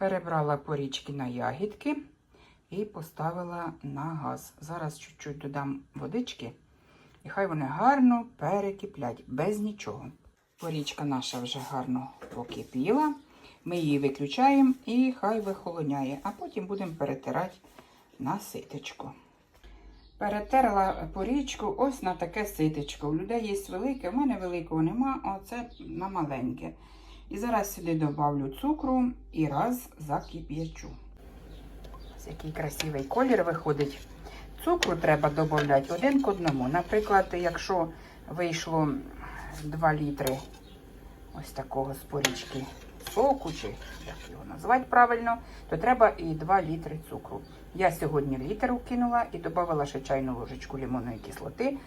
Перебрала порічки на ягідки і поставила на газ. Зараз чуть-чуть додам водички, і хай вони гарно перекиплять, без нічого. Порічка наша вже гарно покипіла. Ми її виключаємо і хай вихолоняє, а потім будемо перетирати на ситочку. Перетерла порічку ось на таке ситочко. У людей є велике, в мене великого нема, а це на маленьке. І зараз сюди добавлю цукру і раз закип'ячу. Ось який красивий колір виходить. Цукру треба додати один к одному. Наприклад, якщо вийшло 2 літри ось такого з порічки соку, чи як його назвати правильно, то треба і 2 літри цукру. Я сьогодні літр кинула і додала ще чайну ложечку лимонної кислоти.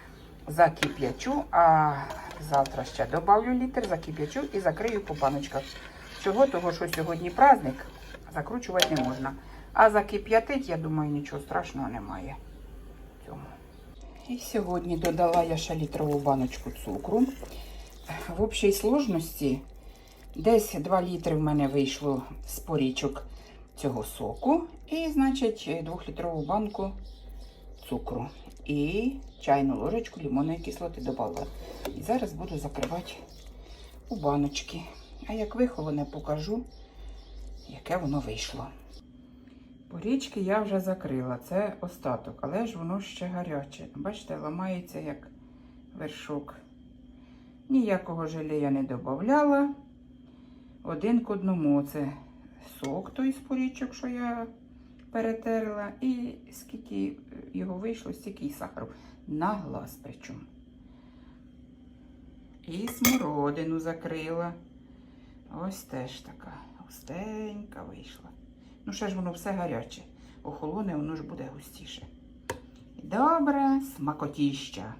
Закип'ячу, а завтра ще добавлю літр, закип'ячу і закрию по баночках. Чого? Того, що сьогодні праздник, закручувати не можна. А закип'ятить, я думаю, нічого страшного немає. Цьому. І сьогодні додала я ще літрову баночку цукру. В общій сложності десь 2 літри в мене вийшло з порічок цього соку. І, значить, 2-літрову банку цукру. І чайну ложечку лимонної кислоти додала. І зараз буду закривати у баночки. А як вихолоне, покажу, яке воно вийшло. Порічки я вже закрила, це остаток, але ж воно ще гаряче. Бачите, ламається як вершок. Ніякого желе я не додавала. Один к одному це сок той з порічок, що я перетерла. І скільки його вийшло, стільки й сахару. На глаз причому. І смородину закрила. Ось теж така густенька вийшла. Ну, ще ж воно все гаряче. Охолоне, воно ж буде густіше. Добре, смакотіща.